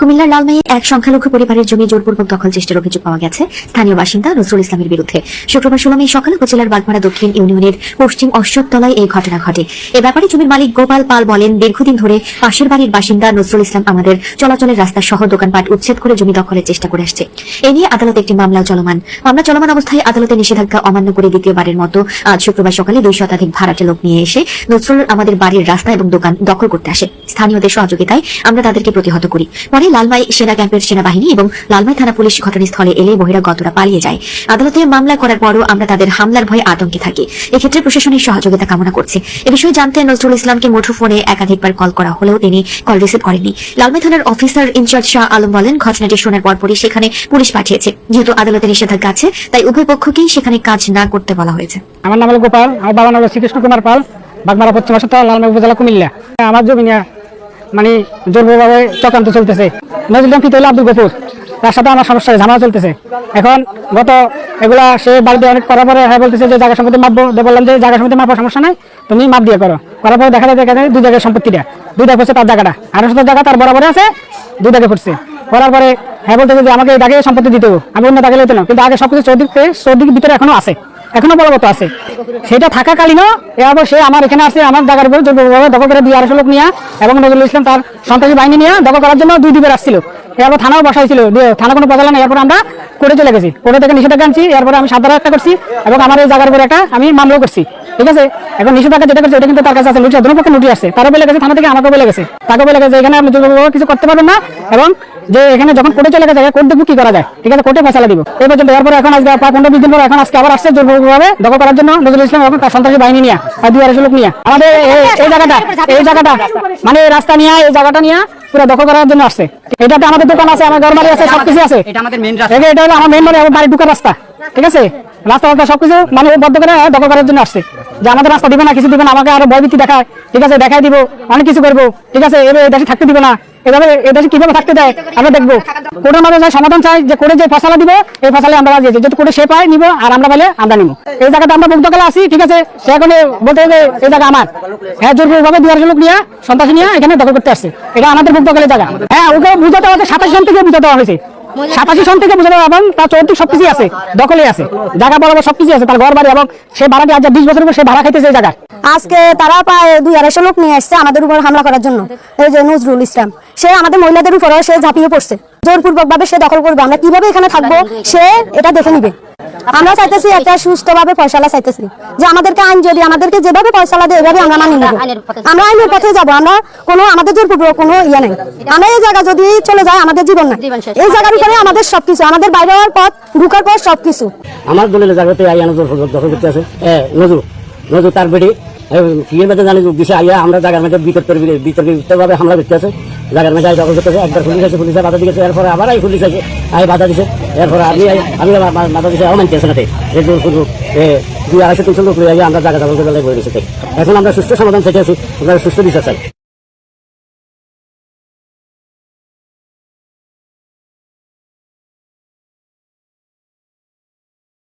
কুমিল্লার লালমাইয়ে এক সংখ্যালঘু পরিবারের জমি জোরপূর্বক দখল চেষ্টার অভিযোগ পাওয়া গেছে। স্থানীয় বাসিন্দা নজরুল ইসলামের বিরুদ্ধে। শুক্রবার ষোলো মে সকালে উপজেলার বাগমারা দক্ষিণ ইউনিয়নের পশ্চিম অশ্বত্তলায় এই ঘটনা ঘটে। এ ব্যাপারে জমির মালিক গোপাল পাল বলেন, দীর্ঘদিন ধরে পাশের বাড়ির বাসিন্দা নজরুল ইসলাম আমাদের চলাচলের রাস্তা সহ দোকানপাট উচ্ছেদ করে জমি দখলের চেষ্টা করে আসছে। এ নিয়ে আদালতে একটি মামলা চলমান। মামলা চলমান অবস্থায় আদালতে নিষেধাজ্ঞা অমান্য করে দ্বিতীয়বারের মতো আজ শুক্রবার সকালে দুই শতাধিক ভাড়াটে লোক নিয়ে এসে নজরুল আমাদের বাড়ির রাস্তা এবং দোকান দখল করতে আসে। স্থানীয়দের সহযোগিতায় আমরা তাদেরকে প্রতিহত করি। পরে লালমাই সেনা ক্যাম্পের সেনাবাহিনী এবং লালমাই থানা পুলিশ ঘটনাস্থলে এলে বহিরাগতরা পালিয়ে যায়। আদালতে মামলা করার পরও আমরা তাদের হামলার ভয়ে আতঙ্কে থাকি। এক্ষেত্রে প্রশাসনের সহযোগিতা কামনা করছে। এ বিষয়ে জানতে নজরুল ইসলামকে মুঠোফোনে একাধিকবার কল করা হলেও তিনি কল রিসিভ করেননি। লালমাই থানার অফিসার ইনচার্জ শাহ আলম বলেন, ঘটনাটি শোনার পরপরই সেখানে পুলিশ পাঠিয়েছে। যেহেতু আদালতে নিষেধাজ্ঞা আছে, তাই উভয় পক্ষকেই সেখানে কাজ না করতে বলা হয়েছে। আমার নাম হলো গোপাল, আমার বাবার নাম শ্রীকৃষ্ণ কুমার পাল, বাগমারা পশ্চিম সপ্তাহ লালমাই উপজেলা কুমিল্লা। আমার জমি নিয়ে মানে জোরভাবে চক্রান্ত চলতেছে। নজরুল ফিতে হলো আব্দুল গফুর। তার সাথে আমার সমস্যা ঝামেলা চলতেছে। এখন গত এগুলা সে বাড়িতে অনেক করার পরে হ্যাঁ বলতেছে যে জায়গা সম্পত্তি মাপবো বললাম যে জায়গা সম্পত্তি মাপার সমস্যা নাই, তুমি মাপ দিয়ে করো। করার পরে দেখা যায় দেখা যায় দুই জায়গায় সম্পত্তিটা। দুই দাগে পড়ছে তার জায়গাটা। শত জায়গা তার বরাবরে আছে, দুই দাগে পড়ছে করার পরে হ্যাঁ বলতেছে যে আমাকে এই দাগে সম্পত্তি দিতে। আমি অন্য দাগে লইতে না, কিন্তু আগে সবকিছু চৌদিক চৌদিক ভিতরে এখনও আছে। এখনও বলবত আছে। সেটা থাকাকালীনও এবার সে আমার এখানে আছে, আমার জায়গার উপরে দখল করে দুই আড়াইশো লোক নিয়ে, এবং নজরুল ইসলাম তার সন্ত্রাসী বাহিনী নিয়ে দখল করার জন্য দুই দ্বীপের আসছিল। এরপর থানাও বসাইছিল থানা কোনো বদলা নেই, এরপর আমরা কোর্টে চলে গেছি। কোর্টে থেকে নিষেধাজ্ঞা আনছি, এরপরে আমি সাদা একটা করছি, এবং আমার এই জায়গার উপরে একটা আমি মামলাও করছি। ঠিক আছে? এখন নিষেধাজ্ঞা যেটা করছে এটা কিন্তু তার কাছে আছে নোটিশ দুটো পক্ষে নোটিশ আছে। তারও বলে গেছে থানা থেকে আমাকেও বলে গেছে। তাকেও বলে গেছে এখানে আপনি কিছু করতে পারবেন না এবং যে এখানে যখন কোর্টে চলে গেছে কোর্ট দেখব কি করা যায়। ঠিক আছে? কোর্টে ফেসলা দিব। এই পর্যন্ত এরপর এখন আজকে প্রায় পনেরো বিশ দিন পর এখন আজকে আবার আসছে জোরপূর্বকভাবে দখল করার জন্য। নজরুল ইসলাম এবং সন্ত্রাসী বাহিনী নিয়ে আর দুই আড়াইশো লোক নিয়ে। আমাদের এই- জায়গাটা এই জায়গাটা মানে এই রাস্তা নিয়ে এই জায়গাটা নিয়ে পুরো দখল করার জন্য আসছে। এটাতে আমাদের দোকান আছে আমার ঘরবাড়ি আছে সবকিছু আছে। এটা আমাদের মেইন রাস্তা। এটা এটা হলো আমার মেন বাড়ি আমার বাড়ি ঢুকার রাস্তা। ঠিক আছে? রাস্তা রাস্তা সবকিছু মানে বদ্ধ করে দখল করার জন্য আসছে। যে আমাদের রাস্তা দিবে না, কিছু দিবে না, আমাকে আরও ভয়ভীতি দেখায়। ঠিক আছে দেখাই দিব, অনেক কিছু করব। ঠিক আছে, এবার এই দেশে থাকতে দিব না। এভাবে এই দেশে কীভাবে থাকতে দেয়, আমরা দেখব। কোর্টের মাধ্যমে যাই সমাধান চাই, যে কোর্টে যে ফসলা দিব, এই ফসলে আমরা রাজি আছি। যদি কোর্টে সে পায়, নিব, আর আমরা পাইলে আমরা নিব। এই জায়গাতে আমরা মুগ্ধ কালে আসি, ঠিক আছে? সে এখন বলতে হবে, এই জায়গা আমার। হ্যাঁ জোরপূর্বকভাবে দুয়ার লোক নিয়ে, সন্ত্রাসী নিয়ে এখানে দখল করতে আসছে। এটা আমাদের মুগ্ধ কালের জায়গা। হ্যাঁ ওকে বুঝাতে হচ্ছে সাতাশ জন থেকে বুঝাতে হয়েছে সাতাশি সন থেকে বুঝে এবং তার চৌত্রিশ সবকিছু আছে দখলে আছে। জায়গা বরাবর সবকিছু আছে তার ঘর বাড়ি এবং সে ভাড়াটি আজ বিশ বছর পর সে ভাড়া খাইতেছে জায়গা আজকে তারা প্রায় দুই আড়াইশো লোক নিয়ে আসছে আমাদের উপর হামলা করার জন্য। এই যে নজরুল ইসলাম সে আমাদের মহিলাদের উপরে সে ঝাঁপিয়ে পড়ছে। জোরপূর্বক ভাবে সে দখল করবে। আমরা কীভাবে এখানে থাকব সে এটা দেখে নিবে। আমরা চাইতেছি একটা সুস্থভাবে ফয়সালা চাইতেছি। যে আমাদেরকে আইন যদি আমাদেরকে যেভাবে ফয়সালা দেয় এভাবে আমরা মানি নেব। আমরা আইনের পথে যাব। আমরা কোনো আমাদের জোরপূর্বক কোনো ইয়ে নাই। আমরা এই জায়গা যদি চলে যায় আমাদের জীবন না এই জায়গার উপরে আমাদের সবকিছু আমাদের বাইরে হওয়ার পথ ঢুকার পর সবকিছু। আমার দলের জায়গাতে আইয়া নজর দখল করতে আছে। এ নজরুল নজরুল তার বেটি কিয়ের মধ্যে জানি দিছে আইয়া আমরা জায়গার মধ্যে বিতর্ক বিতর্কিত ভাবে হামলা করতে আছে। জায়গার মধ্যে দখল করতেছে একবার পুলিশ বাধা দিয়েছে আবার পুলিশ আছে আই বাধা দিছে, এরপরে আমি আমি বাধা দিছে না এই দুই আড়াইশো তিনশো লোক আমরা জায়গা দখল করে এখন আমরা সুস্থ সমাধান আছি, আমরা সুস্থ বিচার